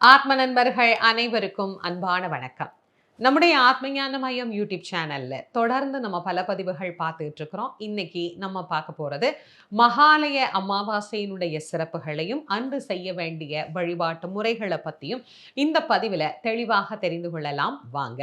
ஆத்ம நண்பர்கள் அனைவருக்கும் அன்பான வணக்கம். நம்முடைய ஆத்மஞான மையம் யூடியூப் சேனல்ல தொடர்ந்து நம்ம பல பதிவுகள் பார்த்துட்டு இருக்கிறோம். இன்னைக்கு நம்ம பார்க்க போறது மகாலய அமாவாசையினுடைய சிறப்புகளையும் அன்று செய்ய வேண்டிய வழிபாட்டு முறைகளை பத்தியும் இந்த பதிவுல தெளிவாக தெரிந்து கொள்ளலாம். வாங்க.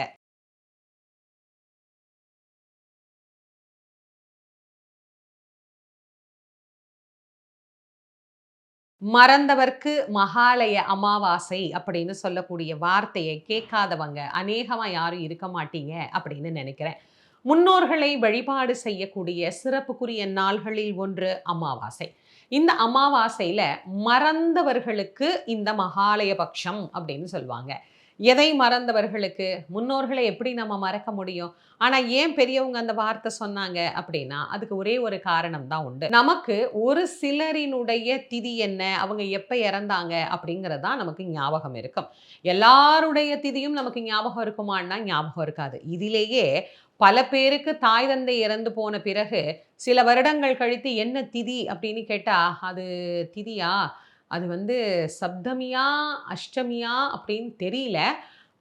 மறந்தவர்க்கு மகாலய அமாவாசை அப்படின்னு சொல்லக்கூடிய வார்த்தையை கேட்காதவங்க அநேகமாக யாரும் இருக்க மாட்டீங்க அப்படின்னு நினைக்கிறேன். முன்னோர்களை வழிபாடு செய்யக்கூடிய சிறப்புக்குரிய நாள்களில் ஒன்று அமாவாசை. இந்த அமாவாசையில் மறந்தவர்களுக்கு இந்த மகாலய பட்சம் அப்படின்னு சொல்லுவாங்க. எதை மறந்தவர்களுக்கு? முன்னோர்களை எப்படி நம்ம மறக்க முடியும்? ஆனால் ஏன் பெரியவங்க அந்த வார்த்தை சொன்னாங்க அப்படின்னா அதுக்கு ஒரே ஒரு காரணம் தான் உண்டு. நமக்கு ஒரு சிலரினுடைய திதி என்ன? அவங்க எப்போ இறந்தாங்க? அப்படிங்கிறதா தான் நமக்கு ஞாபகம் இருக்கும். எல்லாருடைய திதியும் நமக்கு ஞாபகம் இருக்குமான்னா ஞாபகம் இருக்காது. இதிலேயே பல பேருக்கு தாய் தந்தை இறந்து போன பிறகு சில வருடங்கள் கழித்து என்ன திதி அப்படின்னு கேட்டால் அது திதியா? அது வந்து சப்தமியா அஷ்டமியா அப்படின்னு தெரியல.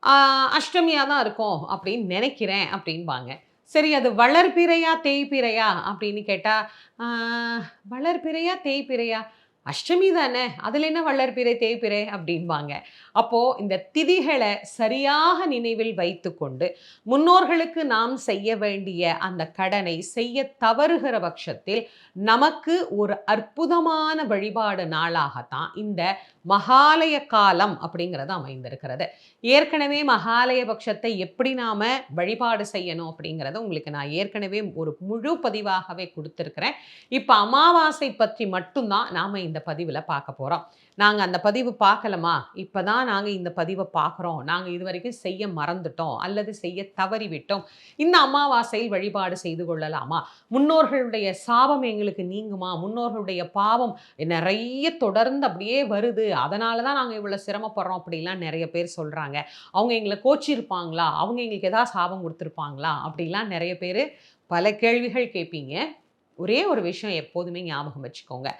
அஷ்டமியாக அஷ்டமியா தான் இருக்கும் அப்படின்னு நினைக்கிறேன் அப்படின்பாங்க. சரி அது வளர்பிறையா தேய்பிறையா அப்படின்னு கேட்டா ஆஹ் வளர்பிறையா தேய்பிறையா? அஷ்டமி தானே? அதுல என்ன வள்ளற்பிறை தேய்பிறை அப்படிம்பாங்க அப்போ இந்த திதிகளை சரியாக நினைவில் வைத்து கொண்டு முன்னோர்களுக்கு நாம் செய்ய வேண்டிய அந்த கடனை செய்ய தவறுகிற பட்சத்தில் நமக்கு ஒரு அற்புதமான வழிபாடு நாளாகத்தான் இந்த மகாலய காலம் அப்படிங்கிறது அமைந்திருக்கிறது. ஏற்கனவே மகாலய பட்சத்தை எப்படி நாம் வழிபாடு செய்யணும் அப்படிங்கிறத உங்களுக்கு நான் ஏற்கனவே ஒரு முழு பதிவாகவே கொடுத்துருக்குறேன். இப்போ அமாவாசை பற்றி மட்டும்தான் நாம் இந்த பதிவில் பார்க்க போகிறோம் நாங்கள் அந்த பதிவு பார்க்கலமா? இப்பதான் நாங்கள் இந்த பதிவை பார்க்குறோம். நாங்கள் இது வரைக்கும் செய்ய மறந்துட்டோம் அல்லது செய்ய தவறிவிட்டோம். இந்த அமாவாசையில் வழிபாடு செய்து கொள்ளலாமா? முன்னோர்களுடைய சாபம் எங்களுக்கு நீங்குமா? முன்னோர்களுடைய பாவம் நிறைய தொடர்ந்து அப்படியே வருது. அதனால தான் நாங்கள் இவ்வளோ சிரமப்படுறோம் அப்படிலாம் நிறைய பேர் சொல்கிறாங்க அவங்க எங்களை கோச்சிருப்பாங்களா? அவங்க எங்களுக்கு ஏதாவது சாபம் கொடுத்துருப்பாங்களா? அப்படிலாம் நிறைய பேர் பல கேள்விகள் கேட்பீங்க. ஒரே ஒரு விஷயம் எப்போதுமே ஞாபகம் வச்சுக்கோங்க.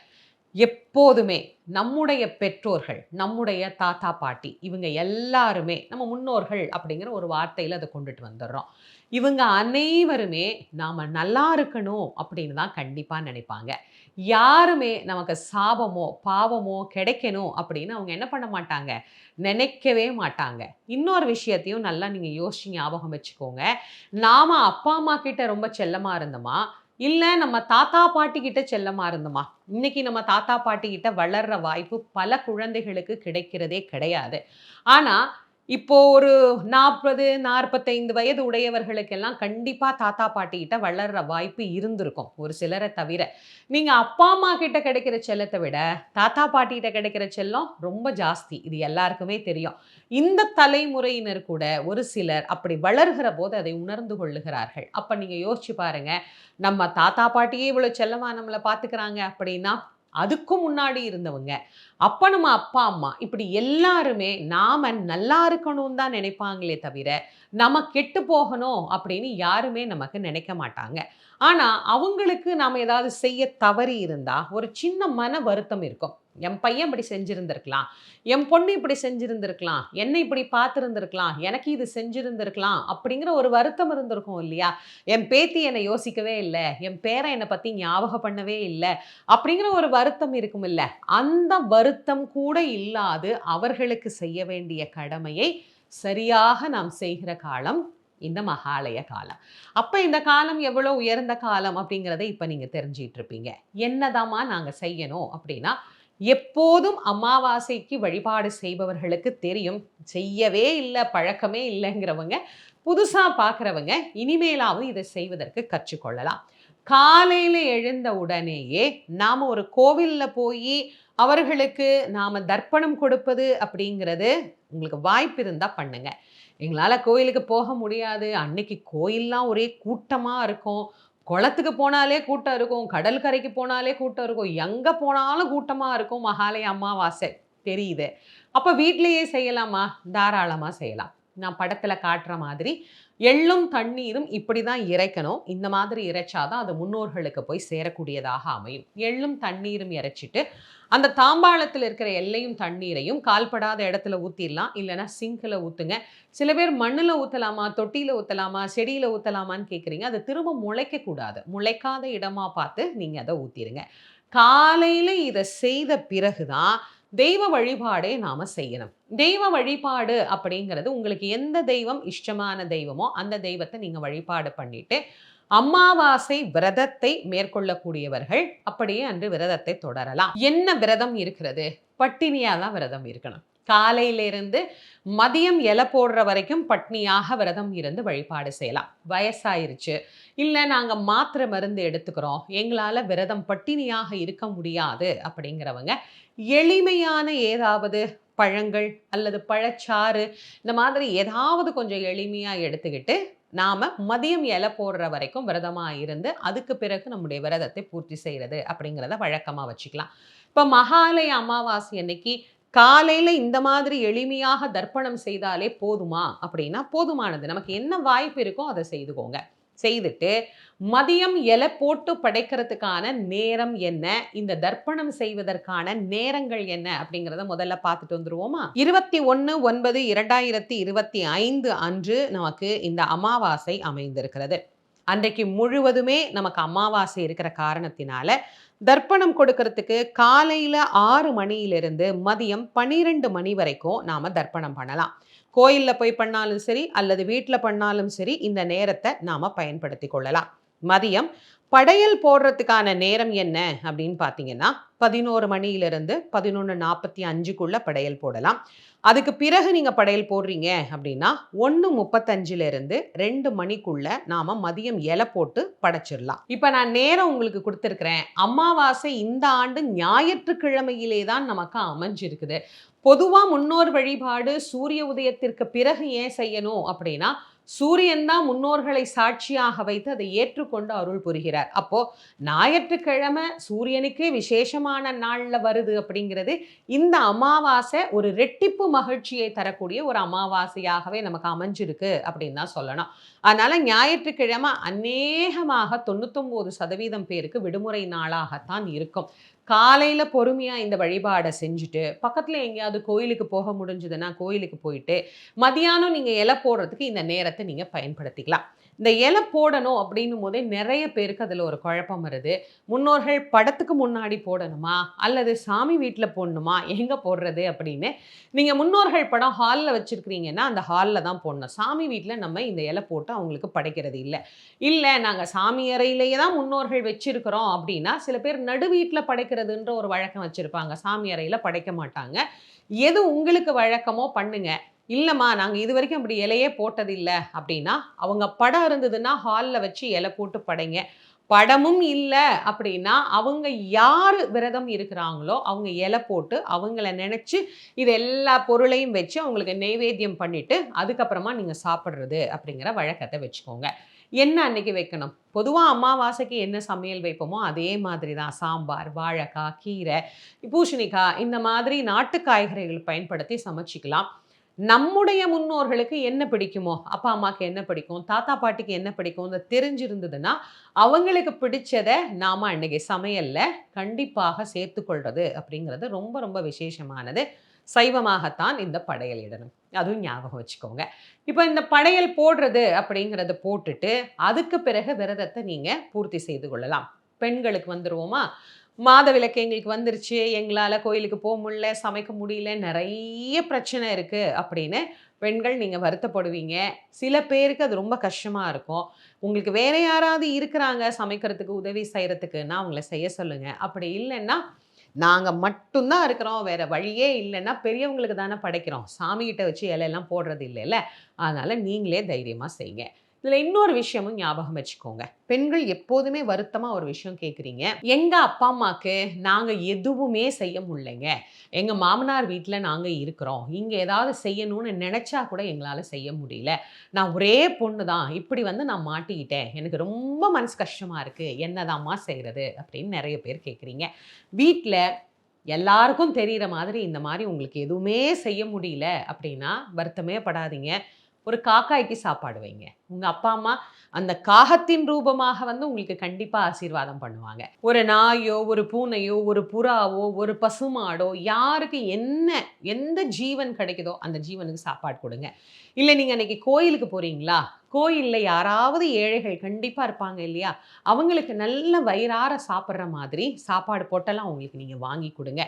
எப்போதுமே நம்முடைய பெற்றோர்கள் நம்முடைய தாத்தா பாட்டி இவங்க எல்லாருமே நம்ம முன்னோர்கள் அப்படிங்கிற ஒரு வார்த்தையில் அதை கொண்டுட்டு வந்துடுறோம். இவங்க அனைவருமே நாம் நல்லா இருக்கணும் அப்படின்னு தான் கண்டிப்பாக நினைப்பாங்க. யாருமே நமக்கு சாபமோ பாவமோ கிடைக்கணும் அப்படின்னு அவங்க என்ன பண்ண மாட்டாங்க? நினைக்கவே மாட்டாங்க. இன்னொரு விஷயத்தையும் நல்லா நீங்கள் யோசிச்சு ஞாபகம் வச்சுக்கோங்க. நாம் அப்பா அம்மா கிட்ட ரொம்ப செல்லமாக இருந்தோமா? இல்லை நம்ம தாத்தா பாட்டி கிட்ட செல்லமாக இருந்தோமா? இன்னைக்கு நம்ம தாத்தா பாட்டி கிட்ட வளர்ற வாய்ப்பு பல குழந்தைகளுக்கு கிடைக்கிறதே கிடையாது. ஆனால் இப்போ ஒரு நாற்பது நாற்பத்தைந்து வயது உடையவர்களுக்கெல்லாம் கண்டிப்பா தாத்தா பாட்டிக்கிட்ட வளர்ற வாய்ப்பு இருந்திருக்கும். ஒரு சிலரை தவிர. நீங்க அப்பா அம்மா கிட்ட கிடைக்கிற செல்லத்தை விட தாத்தா பாட்டிகிட்ட கிடைக்கிற செல்லம் ரொம்ப ஜாஸ்தி. இது எல்லாருக்குமே தெரியும். இந்த தலைமுறையினர் கூட ஒரு சிலர் அப்படி வளர்கிற போது அதை உணர்ந்து கொள்ளுகிறார்கள். அப்ப நீங்க யோசிச்சு பாருங்க. நம்ம தாத்தா பாட்டியே இவ்வளவு செல்லமா நம்மளை பாத்துக்கிறாங்க அப்படின்னா அதுக்கும் முன்னாடி இருந்தவங்க. அப்ப நம்ம அப்பா அம்மா இப்படி எல்லாருமே நாம நல்லா இருக்கணும்னு தான் நினைப்பாங்களே தவிர நம்ம கெட்டு போகணும் அப்படின்னு யாருமே நமக்கு நினைக்க மாட்டாங்க. ஆனா அவங்களுக்கு நாம ஏதாவது செய்ய தவறி இருந்தா ஒரு சின்ன மன வருத்தம் இருக்கும். என் பையன் இப்படி செஞ்சிருந்திருக்கலாம். என் பொண்ணு இப்படி செஞ்சுருந்துருக்கலாம். என்னை இப்படி பார்த்துருந்துருக்கலாம். எனக்கு இது செஞ்சுருந்துருக்கலாம் அப்படிங்கிற ஒரு வருத்தம் இருந்திருக்கும் இல்லையா? என் பேத்தி என்னை யோசிக்கவே இல்லை. என் பேரை என்னை பத்தி ஞாபகம் பண்ணவே இல்லை அப்படிங்கிற ஒரு வருத்தம் இருக்கும் இல்லை. அந்த வருத்தம் கூட இல்லாது அவர்களுக்கு செய்ய வேண்டிய கடமையை சரியாக நாம் செய்கிற காலம் இந்த மகாலய காலம். அப்போ இந்த காலம் எவ்வளவு உயர்ந்த காலம் அப்படிங்கிறத இப்போ நீங்க தெரிஞ்சிட்டு இருப்பீங்க என்னதாம்மா நாங்கள் செய்யணும் அப்படின்னா எப்போதும் அமாவாசைக்கு வழிபாடு செய்பவர்களுக்கு தெரியும். செய்யவே இல்லை பழக்கமே இல்லைங்கிறவங்க புதுசா பார்க்குறவங்க இனிமேலாவது இதை செய்வதற்கு கற்றுக்கொள்ளலாம். காலையில எழுந்த உடனேயே நாம ஒரு கோவில்ல போய் அவர்களுக்கு நாம தர்ப்பணம் கொடுப்பது அப்படிங்கிறது உங்களுக்கு வாய்ப்பு இருந்தால் பண்ணுங்க. எங்களால் கோயிலுக்கு போக முடியாது. அன்னைக்கு கோயில்லாம் ஒரே கூட்டமாக இருக்கும். குளத்துக்கு போனாலே கூட்டம் இருக்கும். கடல் கரைக்கு போனாலே கூட்டம் இருக்கும். எங்கே போனாலும் கூட்டமாக இருக்கும். மகாலய அமாவாசை. தெரியுது. அப்போ வீட்டிலேயே செய்யலாமா? தாராளமாக செய்யலாம். நான் படத்தில் காட்டுற மாதிரி எள்ளும் தண்ணீரும் இப்படி தான் இறைக்கணும். இந்த மாதிரி இறைச்சாதான் அது முன்னோர்களுக்கு போய் சேரக்கூடியதாக அமையும். எள்ளும் தண்ணீரும் இறைச்சிட்டு அந்த தாம்பாளத்தில் இருக்கிற எல்லையும் தண்ணீரையும் கால்படாத இடத்துல ஊற்றிடலாம் இல்லைன்னா சிங்கில் ஊற்றுங்க சில பேர் மண்ணில் ஊற்றலாமா தொட்டியில் ஊற்றலாமா செடியில் ஊற்றலாமான்னு கேட்குறீங்க அது திரும்ப முளைக்கக்கூடாது. முளைக்காத இடமா பார்த்து நீங்கள் அதை ஊற்றிடுங்க காலையில் இதை செய்த பிறகு தான் தெய்வ வழிபாடே நாம செய்யணும். தெய்வ வழிபாடு அப்படிங்கிறது உங்களுக்கு எந்த தெய்வம் இஷ்டமான தெய்வமோ அந்த தெய்வத்தை நீங்க வழிபாடு பண்ணிட்டு அமாவாசை விரதத்தை மேற்கொள்ளக்கூடியவர்கள் அப்படியே அன்று விரதத்தை தொடரலாம். என்ன விரதம் இருக்கிறது? பட்டினியாக தான் விரதம் இருக்கணும். காலையிலிருந்து மதியம் இலை போடுற வரைக்கும் பட்னியாக விரதம் இருந்து வழிபாடு செய்யலாம். வயசாயிருச்சு. இல்லை நாங்கள் மாத்திரை மருந்து எடுத்துக்கிறோம். எங்களால் விரதம் பட்டினியாக இருக்க முடியாது அப்படிங்கிறவங்க எளிமையான ஏதாவது பழங்கள் அல்லது பழச்சாறு இந்த மாதிரி ஏதாவது கொஞ்சம் எளிமையாக எடுத்துக்கிட்டு நாம் மதியம் இலை போடுற வரைக்கும் விரதமாக இருந்து அதுக்கு பிறகு நம்முடைய விரதத்தை பூர்த்தி செய்கிறது அப்படிங்கிறத வழக்கமாக வச்சுக்கலாம். இப்போ மகாலய அமாவாசை அன்னைக்கு காலையில் இந்த மாதிரி எளிமையாக தர்ப்பணம் செய்தாலே போதுமா? அப்படின்னா போதுமானது. நமக்கு என்ன வாய்ப்பு இருக்கோ அதை செய்துக்கோங்க. செய்துட்டு மதியம் இலை போட்டு படைக்கிறதுக்கான நேரம் என்ன? இந்த தர்ப்பணம் செய்வதற்கான நேரங்கள் என்ன? அப்படிங்கிறத முதல்ல பார்த்துட்டு வந்துருவோமா? இருபத்தி ஒன்று ஒன்பது இரண்டாயிரத்தி இருபத்தி ஐந்து அன்று நமக்கு இந்த அமாவாசை அமைந்திருக்கிறது. அன்றைக்கு முழுவதுமே நமக்கு அமாவாசை இருக்கிற காரணத்தினால தர்ப்பணம் கொடுக்கறதுக்கு காலையில் ஆறு மணியிலிருந்து மதியம் பன்னிரெண்டு மணி வரைக்கும் நாம் தர்ப்பணம் பண்ணலாம். கோயிலில் போய் பண்ணாலும் சரி அல்லது வீட்டில் பண்ணாலும் சரி இந்த நேரத்தை நாம் பயன்படுத்தி கொள்ளலாம். மதியம் படையல் போடுறதுக்கான நேரம் என்ன அப்படின்னு பார்த்தீங்கன்னா பதினோரு மணியிலிருந்து பதினொன்று நாற்பத்தி அஞ்சுக்குள்ளே படையல் போடலாம். அதுக்கு பிறகு நீங்கள் படையல் போடுறீங்க அப்படின்னா ஒன்று முப்பத்தஞ்சிலிருந்து ரெண்டு மணிக்குள்ளே நாம் மதியம் இலை போட்டு படைச்சிடலாம். இப்போ நான் நேரம் உங்களுக்கு கொடுத்துருக்குறேன். அமாவாசை இந்த ஆண்டு ஞாயிற்றுக்கிழமையிலே தான் நமக்கு அமைஞ்சிருக்குது. பொதுவாக முன்னோர் வழிபாடு சூரிய உதயத்திற்கு பிறகு ஏன் செய்யணும் அப்படின்னா சூரியன் தான் முன்னோர்களை சாட்சியாக வைத்து அதை ஏற்றுக்கொண்டு அருள் புரிகிறார். அப்போ ஞாயிற்றுக்கிழமை சூரியனுக்கே விசேஷமான நாளில் வருது அப்படிங்கிறது இந்த அமாவாசை ஒரு ரெட்டிப்பு மகிழ்ச்சியை தரக்கூடிய ஒரு அமாவாசையாகவே நமக்கு அமைஞ்சிருக்கு அப்படின்னு தான் சொல்லணும். அதனால ஞாயிற்றுக்கிழமை அநேகமாக தொண்ணூத்தொம்பது சதவீதம் பேருக்கு விடுமுறை நாளாகத்தான் இருக்கும். காலையில் பொறுமையாக இந்த வழிபாடை செஞ்சுட்டு பக்கத்தில் எங்கேயாவது கோயிலுக்கு போக முடிஞ்சதுன்னா கோயிலுக்கு போயிட்டு மதியானம் நீங்கள் இலை போடுறதுக்கு இந்த நேரத்தை நீங்கள் பயன்படுத்திக்கலாம். இந்த இலை போடணும் அப்படின்னும் போதே நிறைய பேருக்கு அதில் ஒரு குழப்பம் வருது. முன்னோர்கள் படத்துக்கு முன்னாடி போடணுமா? அல்லது சாமி வீட்டில் போடணுமா? எங்கே போடுறது அப்படின்னு. நீங்கள் முன்னோர்கள் படம் ஹாலில் வச்சுருக்கிறீங்கன்னா அந்த ஹாலில் தான் போடணும். சாமி வீட்டில் நம்ம இந்த இலை போட்டு அவங்களுக்கு படைக்கிறது இல்லை. இல்லை நாங்கள் சாமி அறையிலேயே தான் முன்னோர்கள் வச்சுருக்கிறோம் அப்படின்னா சில பேர் நடு வீட்டில் படைக்கிறதுன்ற ஒரு வழக்கம் வச்சுருப்பாங்க. சாமி அறையில் படைக்க மாட்டாங்க. எது உங்களுக்கு வழக்கமோ பண்ணுங்கள் இல்லைம்மா நாங்கள் இது வரைக்கும் அப்படி இலையே போட்டதில்லை. அப்படின்னா அவங்க படம் இருந்ததுன்னா ஹாலில் வச்சு இலை போட்டு படைங்க. படமும் இல்லை அப்படின்னா அவங்க யார் விரதம் இருக்கிறாங்களோ அவங்க இலை போட்டு அவங்கள நினச்சி இது எல்லா பொருளையும் வச்சு அவங்களுக்கு நைவேத்தியம் பண்ணிவிட்டு அதுக்கப்புறமா நீங்கள் சாப்பிட்றது அப்படிங்கிற வழக்கத்தை வச்சுக்கோங்க. என்ன அன்னைக்கு வைக்கணும்? பொதுவாக அமாவாசைக்கு என்ன சமையல் வைப்போமோ அதே மாதிரி தான் சாம்பார் வாழைக்காய் கீரை பூசணிக்காய் இந்த மாதிரி நாட்டு காய்கறிகள் பயன்படுத்தி சமைச்சிக்கலாம். நம்முடைய முன்னோர்களுக்கு என்ன பிடிக்குமோ அப்பா அம்மாவுக்கு என்ன பிடிக்கும் தாத்தா பாட்டிக்கு என்ன பிடிக்கும் இந்த தெரிஞ்சிருந்ததுன்னா அவங்களுக்கு பிடிச்சதை நாம் அன்னைக்கு சமையலில் கண்டிப்பாக சேர்த்துக்கொள்வது அப்படிங்கிறது ரொம்ப ரொம்ப விசேஷமானது. சைவமாகத்தான் இந்த படையல் இடணும். அதுவும் ஞாபகம் வச்சுக்கோங்க. இப்போ இந்த படையல் போடுறது அப்படிங்கிறத போட்டுட்டு அதுக்கு பிறகு விரதத்தை நீங்கள் பூர்த்தி செய்து கொள்ளலாம். பெண்களுக்கு வந்துடுவோமா மாத விளக்கு எங்களுக்கு வந்துருச்சு. எங்களால் கோயிலுக்கு போக முடியல சமைக்க முடியல நிறைய பிரச்சனை இருக்குது அப்படின்னு பெண்கள் நீங்கள் வருத்தப்படுவீங்க. சில பேருக்கு அது ரொம்ப கஷ்டமாக இருக்கும். உங்களுக்கு வேற யாராவது இருக்கிறாங்க சமைக்கிறதுக்கு உதவி செய்கிறதுக்குன்னா அவங்கள செய்ய சொல்லுங்கள் அப்படி இல்லைன்னா நாங்கள் மட்டும்தான் இருக்கிறோம். வேறு வழியே இல்லைன்னா பெரியவங்களுக்கு தானே படைக்கிறோம். சாமிகிட்ட வச்சு இலையெல்லாம் போடுறது இல்லைல்ல. அதனால் நீங்களே தைரியமாக செய்யுங்க. இதில் இன்னொரு விஷயமும் ஞாபகம் வச்சுக்கோங்க. பெண்கள் எப்போதுமே வருத்தமாக ஒரு விஷயம் கேட்குறீங்க எங்கள் அப்பா அம்மாவுக்கு நாங்கள் எதுவுமே செய்ய முடியலைங்க. எங்கள் மாமனார் வீட்டில் நாங்கள் இருக்கிறோம். இங்கே ஏதாவது செய்யணும்னு நினச்சா கூட எங்களால் செய்ய முடியல. நான் ஒரே பொண்ணு தான் இப்படி வந்து நான் மாட்டிக்கிட்டேன். எனக்கு ரொம்ப மனசு கஷ்டமாக இருக்குது என்னதாம்மா செய்கிறது அப்படின்னு நிறைய பேர் கேட்குறீங்க வீட்டில் எல்லாருக்கும் தெரிகிற மாதிரி இந்த மாதிரி உங்களுக்கு எதுவுமே செய்ய முடியல அப்படின்னா வருத்தமே படாதீங்க. ஒரு காக்காய்க்கு சாப்பாடு வைங்க. உங்கள் அப்பா அம்மா அந்த காகத்தின் ரூபமாக வந்து உங்களுக்கு கண்டிப்பாக ஆசீர்வாதம் பண்ணுவாங்க. ஒரு நாயோ ஒரு பூனையோ ஒரு புறாவோ ஒரு பசுமாடோ யாருக்கு என்ன எந்த ஜீவன் கிடைக்குதோ அந்த ஜீவனுக்கு சாப்பாடு கொடுங்க. இல்லை நீங்கள் அன்றைக்கி கோயிலுக்கு போகிறீங்களா கோயிலில் யாராவது ஏழைகள் கண்டிப்பாக இருப்பாங்க இல்லையா? அவங்களுக்கு நல்ல வயிறார சாப்பிட்ற மாதிரி சாப்பாடு போட்டெல்லாம் அவங்களுக்கு நீங்கள் வாங்கி கொடுங்க.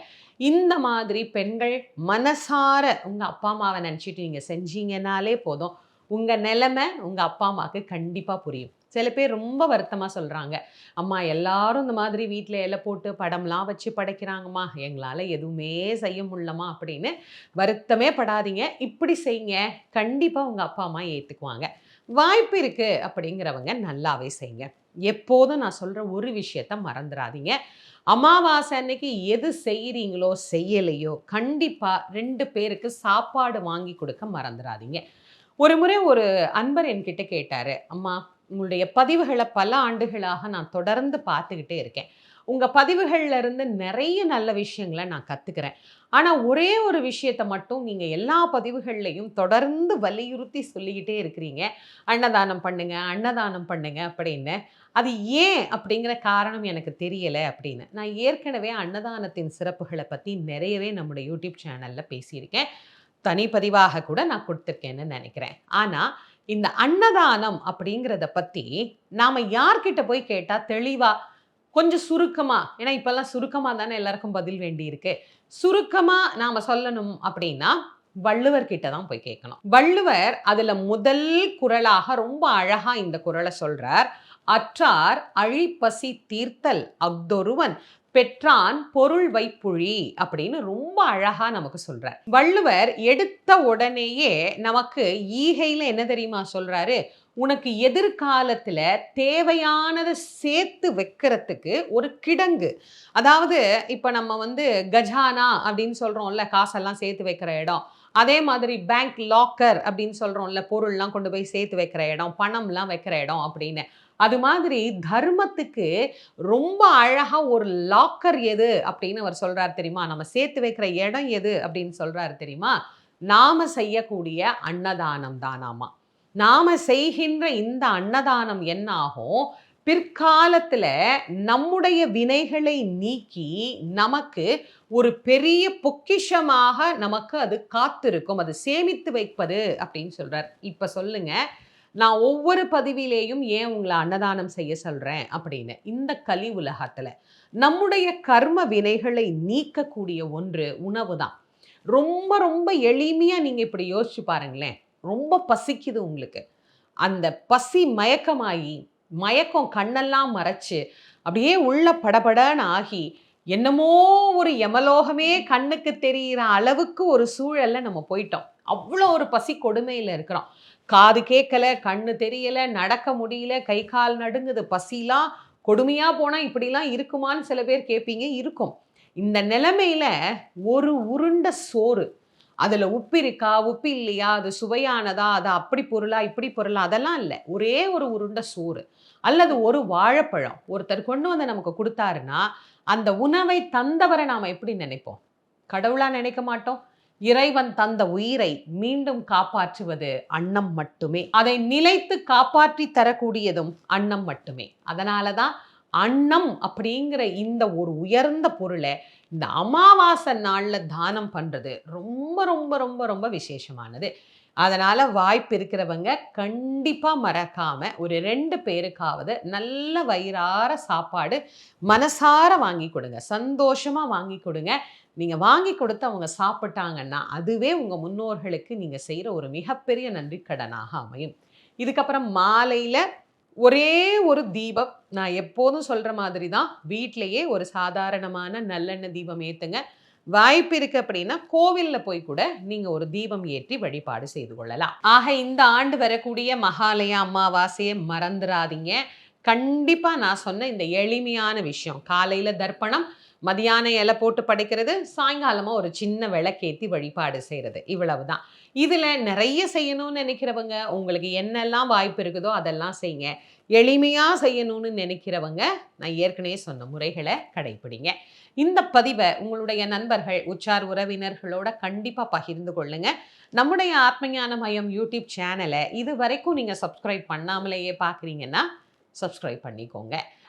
இந்த மாதிரி பெண்கள் மனசார உங்கள் அப்பா அம்மாவை நினச்சிட்டு நீங்கள் செஞ்சீங்கன்னாலே போதும். உங்கள் நிலமை உங்கள் அப்பா அம்மாவுக்கு கண்டிப்பாக புரியும். சில பேர் ரொம்ப வருத்தமாக சொல்கிறாங்க அம்மா எல்லாரும் இந்த மாதிரி வீட்டில் இலை போட்டு படம்லாம் வச்சு படைக்கிறாங்கம்மா. எங்களால் எதுவுமே செய்ய முடியலம்மா அப்படின்னு வருத்தமே படாதீங்க. இப்படி செய்யுங்க கண்டிப்பாக உங்கள் அப்பா அம்மா ஏற்றுக்குவாங்க வாய்ப்பு இருக்குது அப்படிங்கிறவங்க நல்லாவே செய்யுங்க எப்போதும் நான் சொல்கிற ஒரு விஷயத்த மறந்துடாதீங்க. அமாவாசை அன்னைக்கு எது செய்கிறீங்களோ செய்யலையோ கண்டிப்பாக ரெண்டு பேருக்கு சாப்பாடு வாங்கி கொடுக்க மறந்துடாதீங்க. ஒரு முறை ஒரு அன்பர் என்கிட்ட கேட்டார் அம்மா உங்களுடைய பதிவுகளை பல ஆண்டுகளாக நான் தொடர்ந்து பார்த்துக்கிட்டே இருக்கேன். உங்கள் பதிவுகளில் இருந்து நிறைய நல்ல விஷயங்களை நான் கற்றுக்கிறேன் ஆனால் ஒரே ஒரு விஷயத்தை மட்டும் நீங்கள் எல்லா பதிவுகள்லையும் தொடர்ந்து வலியுறுத்தி சொல்லிக்கிட்டே இருக்கிறீங்க. அன்னதானம் பண்ணுங்க அன்னதானம் பண்ணுங்க அப்படின்னு. அது ஏன் அப்படிங்கிற காரணம் எனக்கு தெரியலை அப்படின்னு. நான் ஏற்கனவே அன்னதானத்தின் சிறப்புகளை பற்றி நிறையவே நம்முடைய யூடியூப் சேனலில் பேசியிருக்கேன். தனிப்பதிவாக கூட நான் கொடுத்துருக்கேன்னு நினைக்கிறேன். ஆனால் இந்த அன்னதானம் அப்படிங்கிறத பற்றி நாம் யார்கிட்ட போய் கேட்டால் தெளிவாக கொஞ்சம் சுருக்கமாக ஏன்னா இப்போல்லாம் சுருக்கமாக தானே எல்லாருக்கும் பதில் வேண்டி இருக்கு சுருக்கமாக நாம் சொல்லணும் அப்படின்னா வள்ளுவர் கிட்ட தான் போய் கேட்கணும். வள்ளுவர் அதில் முதல் குரலாக ரொம்ப அழகாக இந்த குரலை சொல்றார். அற்றார் அழிப்பசி தீர்த்தல் அஃதொருவன் பெற்றான் பொருள் வைப்புழி அப்படின்னு ரொம்ப அழகா நமக்கு சொல்றார். வள்ளுவர் எடுத்த உடனேயே நமக்கு ஈகையில என்ன தெரியுமா சொல்றாரு? உனக்கு எதிர்காலத்துல தேவையானதை சேர்த்து வைக்கிறதுக்கு ஒரு கிடங்கு. அதாவது இப்ப நம்ம வந்து கஜானா அப்படின்னு சொல்றோம்ல காசெல்லாம் சேர்த்து வைக்கிற இடம். அதே மாதிரி பேங்க் லாக்கர் அப்படின்னு சொல்றோம்ல பொருள்லாம் கொண்டு போய் சேர்த்து வைக்கிற இடம் பணம்லாம் வைக்கிற இடம் அப்படின்னு. அது மாதிரி தர்மத்துக்கு ரொம்ப அழகா ஒரு லாக்கர் எது அப்படின்னு அவர் சொல்றாரு தெரியுமா? நம்ம சேர்த்து வைக்கிற இடம் எது அப்படின்னு சொல்றாரு தெரியுமா? நாம செய்யக்கூடிய அன்னதானம் தானாமா நாம செய்கின்ற இந்த அன்னதானம் என்ன ஆகும்? பிற்காலத்தில் நம்முடைய வினைகளை நீக்கி நமக்கு ஒரு பெரிய பொக்கிஷமாக நமக்கு அது காத்திருக்கும். அது சேமித்து வைப்பது அப்படின்னு சொல்கிறார் இப்போ சொல்லுங்கள் நான் ஒவ்வொரு பதிவிலேயும் ஏன் உங்களை அன்னதானம் செய்ய சொல்றேன் அப்படின்னு இந்த கலி உலகத்தில் நம்முடைய கர்ம வினைகளை நீக்கக்கூடிய ஒன்று உணவு தான் ரொம்ப ரொம்ப எளிமையா நீங்க இப்படி யோசிச்சு பாருங்களேன். ரொம்ப பசிக்குது உங்களுக்கு. அந்த பசி மயக்கமாகி மயக்கம் கண்ணெல்லாம் மறைச்சு அப்படியே உள்ள படபடன்னு ஆகி என்னமோ ஒரு யமலோகமே கண்ணுக்கு தெரிகிற அளவுக்கு ஒரு சூழல்ல நம்ம போயிட்டோம். அவ்வளோ ஒரு பசி கொடுமையில் இருக்கிறோம். காது கேட்கல கண்ணு தெரியல நடக்க முடியல கை கால் நடுங்குது பசிலாம் கொடுமையாக போனால் இப்படிலாம் இருக்குமான்னு சில பேர் கேட்பீங்க இருக்கும். இந்த நிலைமையில் ஒரு உருண்ட சோறு அதுல உப்பு இருக்கா உப்பு இல்லையா அது சுவையானதா அது அப்படி பொருளா இப்படி பொருளா அதெல்லாம் இல்லை. ஒரே ஒரு உருண்ட சோறு அல்லது ஒரு வாழைப்பழம் ஒருத்தர் கொண்டு வந்து நமக்கு கொடுத்தாருன்னா அந்த உணவை தந்தவரை நாம் எப்படி நினைப்போம்? கடவுளா நினைக்க மாட்டோம்? இறைவன் தந்த உயிரை மீண்டும் காப்பாற்றுவது அன்னம் மட்டுமே. அதை நிலைத்து காப்பாற்றி தரக்கூடியதும் அன்னம் மட்டுமே. அதனால தான் அன்னம் அப்படிங்கிற இந்த ஒரு உயர்ந்த பொருளை இந்த அமாவாசை நாளில் தானம் பண்ணுறது ரொம்ப ரொம்ப ரொம்ப ரொம்ப விசேஷமானது. அதனால் வாய்ப்பு இருக்கிறவங்க கண்டிப்பாக மறக்காமல் ஒரு ரெண்டு பேருக்காவது நல்ல வயிறார சாப்பாடு மனசார வாங்கி கொடுங்க. சந்தோஷமாக வாங்கி கொடுங்க. நீங்கள் வாங்கி கொடுத்து அவங்க சாப்பிட்டாங்கன்னா அதுவே உங்கள் முன்னோர்களுக்கு நீங்கள் செய்கிற ஒரு மிகப்பெரிய நன்றி கடனாக அமையும். இதுக்கப்புறம் மாலையில் ஒரே ஒரு தீபம் நான் எப்போதும் சொல்கிற மாதிரி தான் வீட்டிலையே ஒரு சாதாரணமான நல்லெண்ணெய் தீபம் ஏற்றுங்க வாய்ப்பு இருக்கு அப்படின்னா கோவில்ல போய் கூட நீங்க ஒரு தீபம் ஏற்றி வழிபாடு செய்து கொள்ளலாம். ஆக இந்த ஆண்டு வரக்கூடிய மகாலய அமாவாசையை மறந்துடாதீங்க. கண்டிப்பா நான் சொன்ன இந்த எளிமையான விஷயம் காலையில தர்ப்பணம் மதியான இலை போட்டு படைக்கிறது சாயங்காலமாக ஒரு சின்ன விளக்கேத்தி வழிபாடு செய்கிறது இவ்வளவு தான் இதில் நிறைய செய்யணும்னு நினைக்கிறவங்க உங்களுக்கு என்னெல்லாம் வாய்ப்பு இருக்குதோ அதெல்லாம் செய்யுங்க எளிமையாக செய்யணும்னு நினைக்கிறவங்க நான் ஏற்கனவே சொன்ன முறைகளை கடைப்பிடிங்க. இந்த பதிவை உங்களுடைய நண்பர்கள் உச்சார் உறவினர்களோட கண்டிப்பாக பகிர்ந்து கொள்ளுங்க. நம்முடைய ஆத்மஞான மயம் யூடியூப் சேனலை இது வரைக்கும் நீங்கள் சப்ஸ்கிரைப் பண்ணாமலேயே பார்க்குறீங்கன்னா சப்ஸ்கிரைப் பண்ணிக்கோங்க.